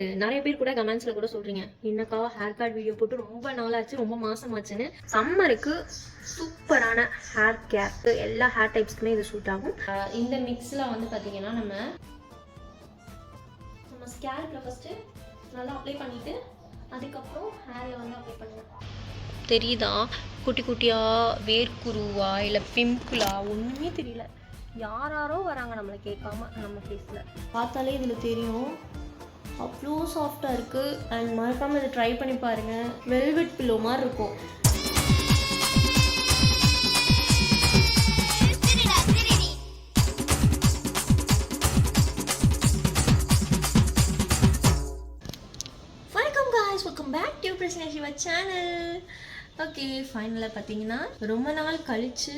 நிறைய பேர் கூட கமெண்ட்ஸ்ல கூட சொல்றீங்க. என்னக்கா ஹேர் கட் வீடியோ போட்டு ரொம்ப நாளாச்சு ரொம்ப மாசமாச்சுன்னு. சம்மருக்கு சூப்பரான ஹேர் கேர் எல்லா ஹேர் டைப்ஸ்க்குமே இது சூட் ஆகும். இந்த மிக்ஸ்ல வந்து பாத்தீங்கன்னா நம்ம நம்ம ஸ்கேல்ப்ல ஃபர்ஸ்ட் நல்லா அப்ளை பண்ணிட்டு அதுக்கப்புறம் ஹேர்ல வந்து அப்ளை பண்ணுவோம் தெரியுதா? குட்டி குட்டியா வேர்க்குருவா இல்லை பிம்பிளா? ஒன்றுமே தெரியல. யாராரோ வராங்க நம்மளை கேட்காம நம்ம ஃபேஸில் பார்த்தாலே இதில் தெரியும். அவ்வளோ சாஃப்டாக இருக்குது அண்ட் மறக்காமல் இதை ட்ரை பண்ணி பாருங்கள் வெல்வெட் பில்லோ மாதிரி இருக்கும். வணக்கம் காய்ஸ் வெல்கம் பேக் டு பிரச்சனை சிவா சேனல் ஓகே ஃபைனலாக பார்த்தீங்கன்னா ரொம்ப நாள் கழித்து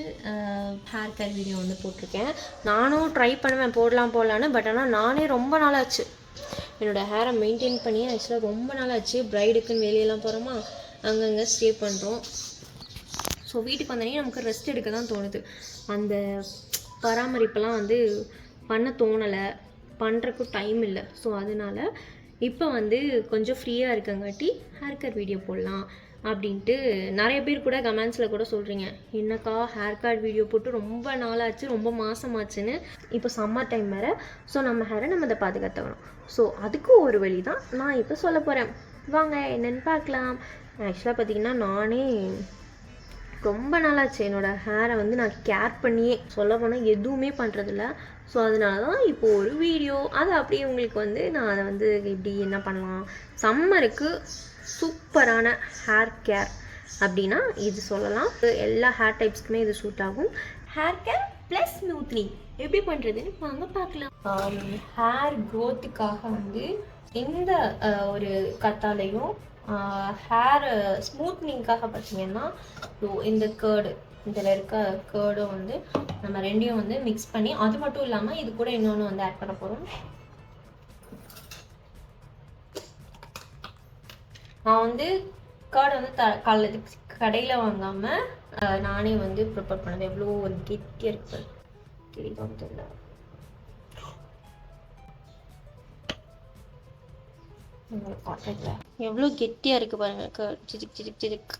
ஹேர் கேர் வீடியோ வந்து போட்டிருக்கேன். நானும் ட்ரை பண்ணுவேன் போடலாம் போடலான்னு பட் ஆனால் நானே ரொம்ப நாளாச்சு. என்னோடய ஹேரை மெயின்டைன் பண்ணி ஆக்சுவலாக ரொம்ப நாள் ஆச்சு. ப்ரைடுக்குன்னு வெளியெல்லாம் போகிறோமா அங்கங்கே ஸ்டே பண்ணுறோம் ஸோ வீட்டுக்கு வந்தோடனே நமக்கு ரெஸ்ட் எடுக்க தான் தோணுது. அந்த பராமரிப்பெல்லாம் வந்து பண்ண தோணலை. பண்ணுறக்கும் டைம் இல்லை. ஸோ அதனால இப்போ வந்து கொஞ்சம் ஃப்ரீயாக இருக்கங்காட்டி ஹேர் கட் வீடியோ போடலாம். அப்படின்ட்டு நிறைய பேர் கூட கமெண்ட்ஸில் கூட சொல்கிறீங்க என்னக்கா ஹேர் கட் வீடியோ போட்டு ரொம்ப நாளாச்சு ரொம்ப மாசமாச்சுன்னு. இப்போ சம்மர் டைம் வேறு ஸோ நம்ம ஹேரை நம்ம அதை பாதுகாத்துக்கணும் ஸோ அதுக்கு ஒரு வழி தான் நான் இப்போ சொல்ல போகிறேன் வாங்க என்னென்னு பார்க்கலாம். ஆக்சுவலாக பார்த்தீங்கன்னா நானே ரொம்ப நாளாச்சு என்னோடய ஹேரை வந்து நான் கேர் பண்ணியே சொல்ல போனால் எதுவுமே பண்ணுறதில்ல ஸோ அதனால தான் இப்போ ஒரு வீடியோ அது அப்படியே உங்களுக்கு வந்து நான் அதை வந்து எப்படி என்ன பண்ணலாம்? சம்மருக்கு சூப்பரான ஹேர் கேர் அப்படின்னா இது சொல்லலாம். எல்லா ஹேர் டைப்ஸ்க்குமே இது சூட் ஆகும். ஹேர் கேர் ப்ளஸ் ஸ்மூத்னிங் எப்படி பண்ணுறதுன்னு வாங்க பார்க்கலாம். ஹேர் க்ரோத்துக்காக வந்து எந்த ஒரு கத்தாலையும் ஹேர் ஸ்மூத்னிங்காக பார்த்தீங்கன்னா இந்த கேர்டு இதில் இருக்க கேர்டும் வந்து நம்ம ரெண்டையும் வந்து மிக்ஸ் பண்ணி அது மட்டும் இல்லாமல் இது கூட இன்னொன்று வந்து ஆட் பண்ண போகிறோம் நான் வந்து கார்டு வந்து த காலையில் கடையில் வாங்காமல் நானே வந்து ப்ரிப்பேர் பண்ணது. எவ்வளோ ஒரு கெட்டியாக இருக்கு தெரியுதான்னு தெரியல உங்களுக்கு எவ்வளோ கெட்டியாக இருக்குது பாருங்க curd. சிரிக் சிரிக் சிரிக்.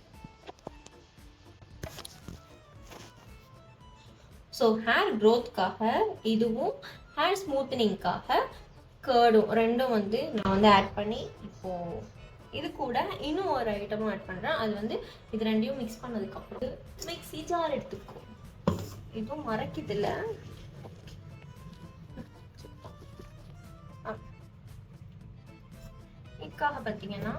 ஸோ ஹேர் க்ரோத்க்காக இதுவும் ஹேர் ஸ்மூத்தனிங்காக கேர்டும் ரெண்டும் வந்து நான் வந்து ஆட் பண்ணி இப்போது இது கூட இன்னும் ஒரு ஐட்டமும் ஆட் பண்ணுறேன் அது வந்து இது ரெண்டையும் மிக்ஸ் பண்ணதுக்கப்புறம் மிக்ஸி ஜார் எடுத்துக்கோ. இதுவும் மறக்குதில்ல? இதுக்காக பார்த்தீங்கன்னா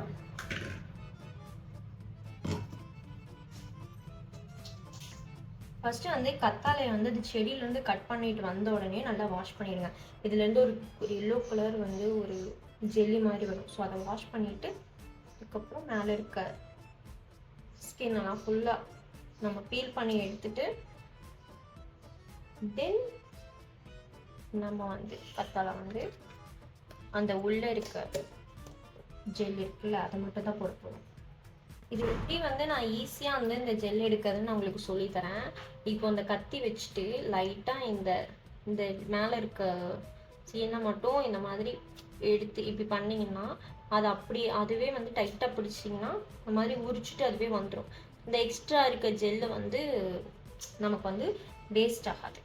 ஃபஸ்ட்டு வந்து கத்தாழையை வந்து அது செடியிலேருந்து கட் பண்ணிட்டு வந்த உடனே நல்லா வாஷ் பண்ணிடுங்க. இதுலேருந்து ஒரு ஒரு எல்லோ கலர் வந்து ஒரு ஜெல்லி மாதிரி வரும். ஸோ அதை வாஷ் பண்ணிவிட்டு அதுக்கப்புறம் மேலே இருக்க ஸ்கின் எல்லாம் ஃபுல்லாக நம்ம பீல் பண்ணி எடுத்துட்டு தென் நம்ம வந்து பத்தால வந்து அந்த உள்ளே இருக்க ஜெல் இருக்குல்ல அதை மட்டும் தான் பொறுப்போம் இது எப்படி வந்து நான் ஈஸியாக வந்து இந்த ஜெல் எடுக்கிறதுன்னு நான் உங்களுக்கு சொல்லித்தரேன் இப்போ அந்த கத்தி வச்சுட்டு லைட்டாக இந்த இந்த மேலே இருக்க சீனை மட்டும் இந்த மாதிரி எடுத்து இப்படி பண்ணிங்கன்னா அது அப்படி அதுவே வந்து டைட்டாக பிடிச்சிங்கன்னா அந்த மாதிரி உரிச்சிட்டு அதுவே வந்துடும் இந்த எக்ஸ்ட்ரா இருக்க ஜெல்லு வந்து நமக்கு வந்து வேஸ்ட் ஆகாது.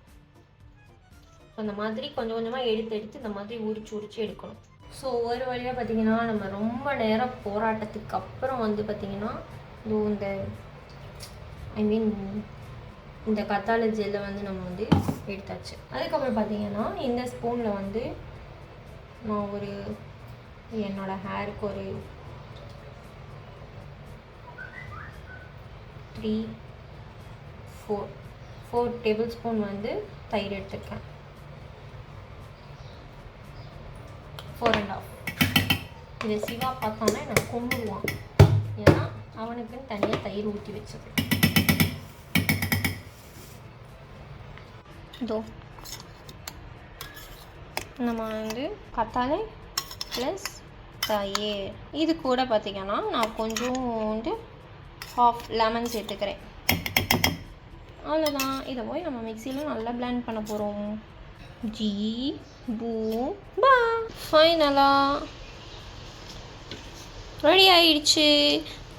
அந்த மாதிரி கொஞ்சம் கொஞ்சமாக எடுத்து எடுத்து இந்த மாதிரி உரிச்சு உரிச்சு எடுக்கணும். ஸோ ஒரு வழியாக பார்த்தீங்கன்னா நம்ம ரொம்ப நேரம் போராட்டத்துக்கு அப்புறம் வந்து பார்த்தீங்கன்னா இந்த ஐ மீன் இந்த கத்தாழை ஜெல்லை வந்து நம்ம வந்து எடுத்தாச்சு. அதுக்கப்புறம் பார்த்தீங்கன்னா இந்த ஸ்பூனில் வந்து ஒரு என்னோடய ஹேருக்கு ஒரு three four four tablespoon வந்து தயிர் எடுத்துருக்கேன். ஃபோர் அண்ட் ஆஃப் இதை சிவா பார்த்தானா எனக்கு கொண்டுடுவான் ஏன்னா அவனுக்குன்னு தனியாக தயிர் ஊற்றி வச்சது இதோ. நம்ம வந்து கத்தாழை ப்ளஸ் தயிர். இது கூட பார்த்திங்கன்னா நான் கொஞ்சோண்டு ஹாஃப் லெமன் சேர்த்துக்கிறேன். அவ்வளோதான் இதை போய் நம்ம மிக்சியில் நல்லா பிளெண்ட் பண்ண போகிறோம் ஜி பூ பா ஃபைனலாக ரெடி ஆயிடுச்சு.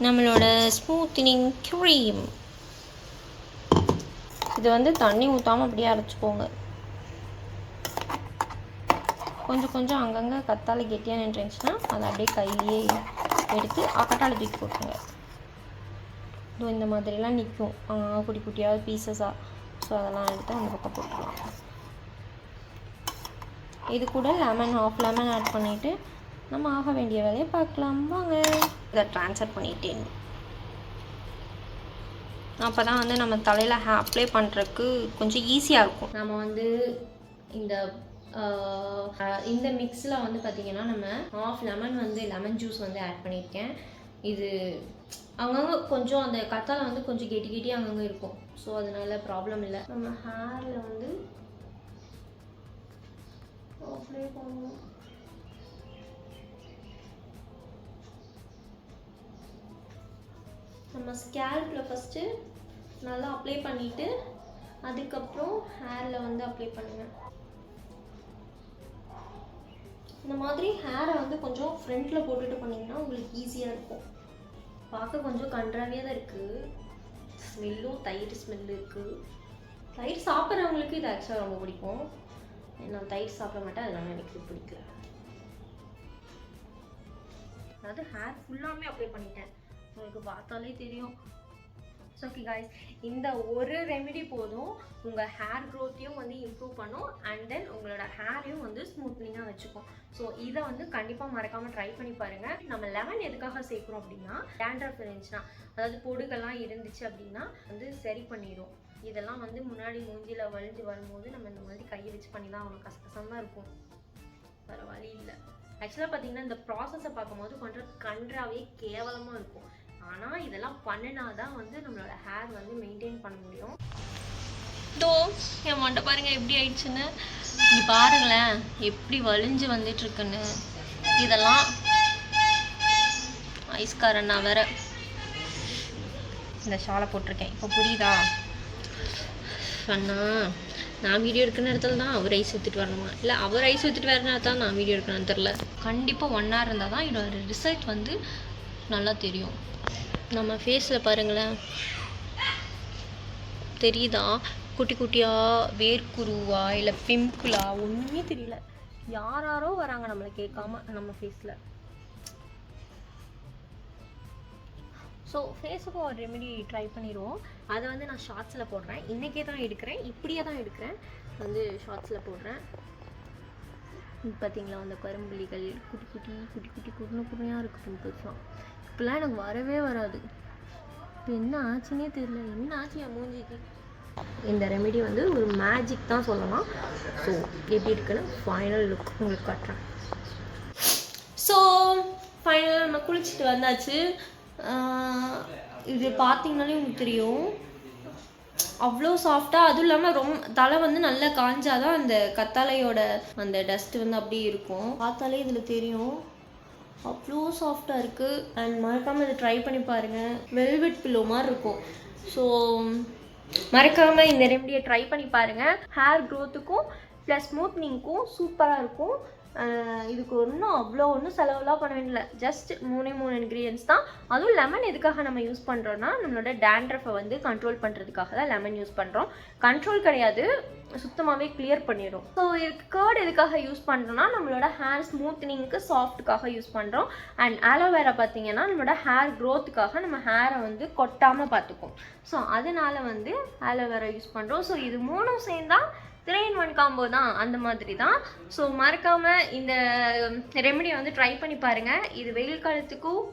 நம்மளோட ஸ்மூத்தனிங் க்ரீம் இது வந்து தண்ணி ஊற்றாமல் அப்படியே அரைச்சிக்கோங்க. கொஞ்சம் கொஞ்சம் அங்கங்கே கத்தாழை கெட்டியாக நின்றுச்சுன்னா அதை அப்படியே கையிலேயே எடுத்து அக்கட்டால தூக்கி போட்டுருங்க. இதோ இந்த மாதிரிலாம் நிற்கும். குட்டி குட்டியாக பீசஸாக ஸோ அதெல்லாம் எடுத்து அந்த பக்கம் போட்டுடலாம் இது கூட லெமன் ஆஃப் லெமன் ஆட் பண்ணிவிட்டு நம்ம ஆக வேண்டிய வேலையை பார்க்கலாம். வாங்க. இதை ட்ரான்ஸ்ஃபர் பண்ணிட்டேன் அப்போ தான் வந்து நம்ம தலையில் அப்ளை பண்ணுறதுக்கு கொஞ்சம் ஈஸியாக இருக்கும். நம்ம வந்து இந்த இந்த மிக்ஸில் வந்து பார்த்திங்கன்னா நம்ம ஆஃப் லெமன் வந்து லெமன் ஜூஸ் வந்து ஆட் பண்ணியிருக்கேன். இது அங்கங்கே கொஞ்சம் அந்த கத்தாழை வந்து கொஞ்சம் கெட்டி கெட்டி அங்கங்கே இருக்கும். ஸோ அதனால ப்ராப்ளம் இல்லை. நம்ம ஹேரில் வந்து அப்ளை பண்ணணும் நம்ம ஸ்கேல்பில் ஃபஸ்ட்டு நல்லா அப்ளை பண்ணிவிட்டு அதுக்கப்புறம் ஹேரில் வந்து அப்ளை பண்ணுவேன் இந்த மாதிரி ஹேரை வந்து கொஞ்சம் ஃப்ரண்ட்டில் போட்டுட்டு பண்ணிங்கன்னா உங்களுக்கு ஈஸியாக இருக்கும். பார்க்க கொஞ்சம் கன்றாவியாக தான் இருக்குது ஸ்மெல்லும் தயிர் ஸ்மெல் இருக்குது தயிர் சாப்பிட்றவங்களுக்கு இது ஆக்சுவலாக ரொம்ப பிடிக்கும். நான் தயிர் சாப்பிட மாட்டேன் அதனால எனக்கு பிடிக்கல. அதாவது ஹேர் ஃபுல்லாமே அப்ளை பண்ணிட்டேன். உங்களுக்கு பார்த்தாலே தெரியும். ஸோ ஓகே காய்ஸ் இந்த ஒரு ரெமிடி போதும். உங்கள் ஹேர் க்ரோத்தையும் வந்து இம்ப்ரூவ் பண்ணும். அண்ட் தென் உங்களோட ஹேரையும் வந்து ஸ்மூத்னிங்காக வச்சுக்கும். ஸோ இதை வந்து கண்டிப்பாக மறக்காமல் ட்ரை பண்ணி பாருங்கள் நம்ம லெமன் எதுக்காக சேர்க்குறோம் அப்படின்னா டேண்ட்ரஃப் இருந்துச்சுன்னா அதாவது பொடுகெல்லாம் இருந்துச்சு அப்படின்னா வந்து சரி பண்ணிடும் இதெல்லாம் வந்து முன்னாடி மூஞ்சியில் வழிஞ்சு வரும்போது நம்ம இந்த மாதிரி கையை வச்சு பண்ணி தான் அவங்க கசகசம் தான் இருக்கும். வேறு வழி இல்லை. ஆக்சுவலாக பார்த்தீங்கன்னா இந்த ப்ராசஸை பார்க்கும்போது கொஞ்சம் கன்றாவே கேவலமாக இருக்கும். ஆனால் இதெல்லாம் பண்ணினாதான் வந்து நம்மளோட ஹேர் வந்து மெயின்டைன் பண்ண முடியும். தோ என் மண்டை பாருங்க எப்படி ஆயிடுச்சுன்னு. நீ பாருங்களேன் எப்படி வலிஞ்சு வந்துட்டு இருக்குன்னு இதெல்லாம் ஐஸ்காரண்ணா வேற. இந்த ஷாலை போட்டிருக்கேன். இப்போ புரியுதா? அண்ணா நான் வீடியோ எடுக்கிற நேரத்தில் தான் அவர் ஐஸ் ஊற்றிட்டு வரணுமா? இல்லை அவர் ஐஸ் ஊற்றிட்டு வர நேரத்தில் நான் வீடியோ எடுக்கணும்னு தெரில கண்டிப்பாக ஒன் ஹவர் இருந்தால் தான் என்னோடய ரிசல்ட் வந்து நல்லா தெரியும். நம்ம ஃபேஸில் பாருங்களேன். தெரியுதா? குட்டி குட்டியாக வேர்க்குருவா இல்லை பிம்பிளா? ஒன்றுமே தெரியல. யாராரோ வராங்க நம்மளை கேட்காம நம்ம ஃபேஸில் ஸோ ஃபேஸுக்கும் ஒரு ரெமெடி ட்ரை பண்ணிடுவோம். அதை வந்து நான் ஷார்ட்ஸில் போடுறேன். இன்றைக்கே தான் எடுக்கிறேன். இப்படியே தான் எடுக்கிறேன். வந்து ஷார்ட்ஸில் போடுறேன். பார்த்தீங்களா அந்த கரும்புள்ளிகள் குட்டி குட்டி குட்டி குட்டி குருணை குடுமையாக இருக்குது பிம்பிள்ஸ்லாம் இப்போலாம் எனக்கு வரவே வராது. இப்போ என்ன ஆச்சுன்னே தெரியல. என்ன ஆச்சு என் மூஞ்சிக்கு? இந்த ரெமெடி வந்து ஒரு மேஜிக் தான் சொல்லலாம். ஸோ எப்படி இருக்குன்னு ஃபைனல் லுக் உங்களுக்கு காட்டுறேன். ஸோ ஃபைனலாக நம்ம குளிச்சுட்டு வந்தாச்சு. இது பார்த்தீங்கனாலே உங்களுக்கு தெரியும். அவ்வளோ சாஃப்டாக அதுவும் இல்லாமல் ரொம்ப தலை வந்து நல்லா காஞ்சாதான் அந்த கத்தாழையோட அந்த டஸ்ட் வந்து அப்படியே இருக்கும். பார்த்தாலே இதில் தெரியும். அவ்வளோ சாஃப்டாக இருக்குது அண்ட் மறக்காமல் இதை ட்ரை பண்ணி பாருங்கள் வெல்வெட் பில்லோ மாதிரி இருக்கும். ஸோ மறக்காமல் இந்த ரெமடியை ட்ரை பண்ணி பாருங்கள் ஹேர் க்ரோத்துக்கும் ப்ளஸ் ஸ்மூத்னிங்க்கும் சூப்பராக இருக்கும். இதுக்கு ஒன்றும் அவ்வளோ ஒன்றும் செலவுலாம் பண்ண வேண்டிய ஜஸ்ட் மூணே மூணு இன்க்ரீடியன்ஸ் தான். அதுவும் லெமன் எதுக்காக நம்ம யூஸ் பண்ணுறோன்னா நம்மளோட டேண்ட்ரஃபை வந்து கண்ட்ரோல் பண்ணுறதுக்காக தான் லெமன் யூஸ் பண்ணுறோம் கண்ட்ரோல் கிடையாது. சுத்தமாகவே கிளியர் பண்ணிடும் ஸோ இதுக்கு கேர்ட் எதுக்காக யூஸ் பண்ணுறோன்னா நம்மளோட ஹேர் ஸ்மூத்னிங்க்கு சாஃப்ட்டுக்காக யூஸ் பண்ணுறோம் அண்ட் ஆலோவேரா பார்த்தீங்கன்னா நம்மளோட ஹேர் க்ரோத்துக்காக நம்ம ஹேரை வந்து கொட்டாமல் பார்த்துக்கும் ஸோ அதனால் வந்து ஆலோவேரா யூஸ் பண்ணுறோம் ஸோ இது மூணும் சேர்ந்தால் த்ரீ இன் ஒன் காம்போ தான் அந்த மாதிரி தான். ஸோ மறக்காமல் இந்த um, ரெமெடியை வந்து ட்ரை பண்ணி பாருங்கள் இது வெயில் காலத்துக்கும்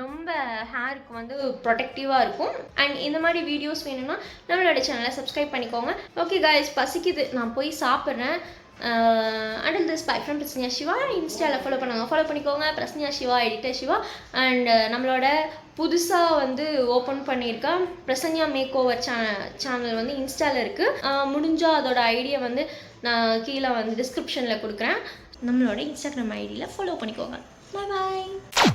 ரொம்ப ஹேருக்கு வந்து ப்ரொடெக்டிவாக இருக்கும். அண்ட் இந்த மாதிரி வீடியோஸ் வேணும்னா நம்மளோட சேனலை சப்ஸ்கிரைப் பண்ணிக்கோங்க. ஓகே காய்ஸ் பசிக்குது. நான் போய் சாப்பிட்றேன். And this bye from Prasanya Siva. இன்ஸ்டாவில் ஃபாலோ பண்ணுவாங்க ஃபாலோ பண்ணிக்கோங்க. பிரஸ்னியா Siva editor Siva. And uh, நம்மளோட புதுசாக வந்து ஓப்பன் பண்ணியிருக்கேன் பிரசன்யா மேக் ஓவர் சே சேனல் வந்து இன்ஸ்டாவில் இருக்குது uh, முடிஞ்சால் அதோட ஐடியா வந்து நான் கீழே வந்து டிஸ்கிரிப்ஷனில் கொடுக்குறேன். நம்மளோட இன்ஸ்டாகிராம் ஐடியில் ஃபாலோ பண்ணிக்கோங்க. பாய் பாய்